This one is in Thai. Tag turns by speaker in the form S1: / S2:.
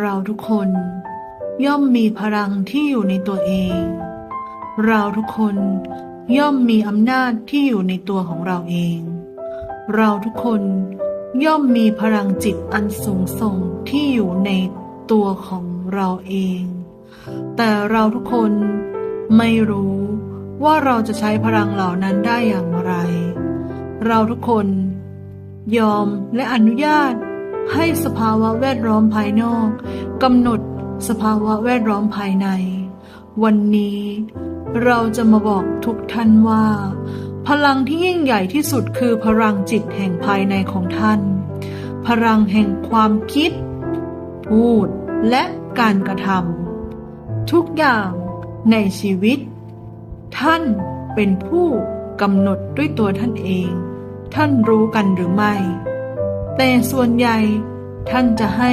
S1: เราทุกคนย่อมมีพลังที่อยู่ในตัวเอง เราทุกคนย่อมมีอำนาจที่อยู่ในตัวของเราเอง เราทุกคนย่อมมีพลังจิตอันสูงส่งที่อยู่ในตัวของเราเอง แต่เราทุกคนไม่รู้ว่าเราจะใช้พลังเหล่านั้นได้อย่างไร เราทุกคนยอมและอนุญาต ให้สภาวะแวดล้อมภายนอกกำหนดสภาวะแวดล้อมภายใน วันนี้ เราจะมาบอกทุกท่านว่า พลังที่ยิ่งใหญ่ที่สุดคือพลังจิตแห่งภายในของท่าน พลังแห่งความคิด พูด และการกระทำทุกอย่างในชีวิต ท่านเป็นผู้กำหนดด้วยตัวท่านเอง ท่านรู้กันหรือไม่ แต่ส่วนใหญ่ท่านจะให้